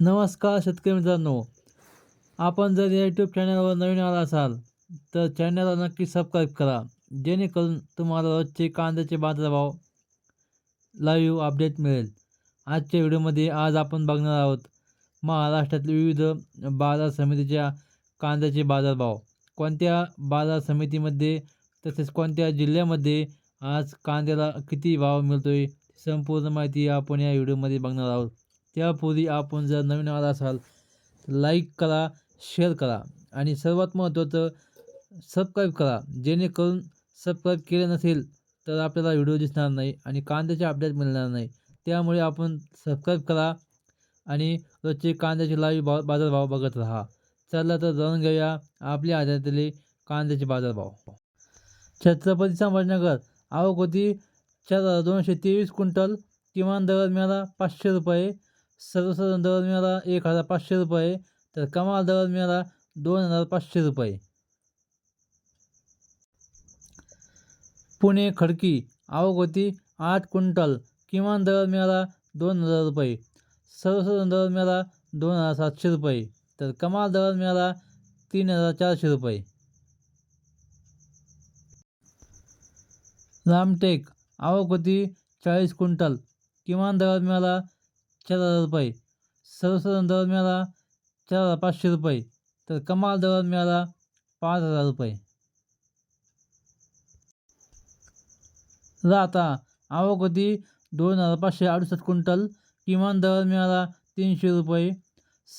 नमस्कार शेतकरी मित्रांनो. आपण जर या यूट्यूब चॅनलवर नवीन आला असाल तर चॅनलला नक्की सबस्क्राईब करा. जेणेकरून तुम्हाला रोजचे कांद्याचे बाजारभाव लाईव्ह अपडेट मिळेल. आजच्या व्हिडिओमध्ये आज आपण बघणार आहोत महाराष्ट्रातील विविध बाजार समितीच्या कांद्याचे बाजारभाव. कोणत्या बाजार समितीमध्ये तसेच कोणत्या जिल्ह्यामध्ये आज कांद्याला किती भाव मिळतो आहे संपूर्ण माहिती आपण या व्हिडिओमध्ये बघणार आहोत. त्यापूर्वी आपण जर नवीन आला असाल तर लाईक करा शेअर करा आणि सर्वात महत्त्वाचं सबस्क्राईब करा. जेणेकरून सबस्क्राईब केले नसेल तर आपल्याला व्हिडिओ दिसणार नाही आणि कांद्याचे अपडेट मिळणार नाही. त्यामुळे आपण सबस्क्राईब करा आणि रोजचे कांद्याचे लाईव्ह बा बाजारभाव बघत राहा. चला तर जाणून घेऊया आपल्या आधारातले कांद्याचे बाजारभाव. छत्रपती संभाजीनगर आवक होती चार हजार दोनशे तेवीस क्विंटल. किमान दर मिळाला पाचशे रुपये. सर्वसाधारण दर मिळाला एक हजार पाचशे रुपये तर कमाल दर मिळाला दोन हजार पाचशे रुपये. पुणे खडकी आवक होती आठ क्विंटल किमान दर मिळाला दोन हजार रुपये. सर्वसाधारण दर मिळाला दोन हजार सातशे रुपये तर कमाल दर मिळाला तीन हजार चारशे रुपये. रामटेक आवक होती चाळीस क्विंटल किमान दर मिळाला चार हजार रुपये. सर्वसाधारण दर मिळाला चार हजार पाचशे रुपये. तर कमाल दर मिळाला पाच हजार रुपये. राहता आवक होती दोन हजार पाचशे अडुसष्ट क्विंटल. किमान दर मिळाला तीनशे रुपये.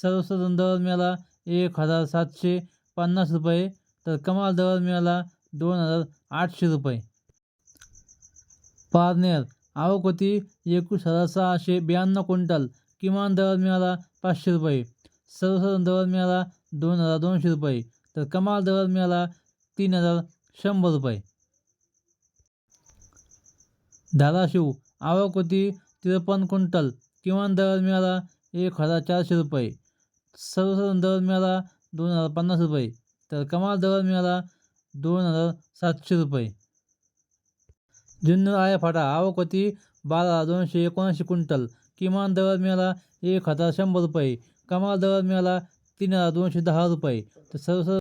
सर्वसाधारण दर मिळाला एक हजार सातशे पन्नास रुपये. तर कमाल दर मिळाला दोन हजार आठशे रुपये. पारनेर आवक होती एकूण हजार सहाशे ब्याण्णव क्विंटल किमान दर मिळाला पाचशे रुपये. सर्वसाधारण दर मिळाला दोन हजार दोनशे रुपये तर कमाल दर मिळाला तीन हजार शंभर रुपये. धाराशिव आवक होती त्रेपन्न क्विंटल किमान दर मिळाला एक हजार चारशे रुपये. सर्वसाधारण दर मिळाला दोन हजार पन्नास रुपये तर कमाल दर मिळाला दोन हजार सातशे रुपये. जुन्नर आयाफाटा आवक कती बारा हजार दोनशे एकोणऐंशी क्विंटल. किमान दर मिळाला एक हजार शंभर रुपये. कमाल दर मिळाला तीन हजार दोनशे दहा रुपये. तर सर्व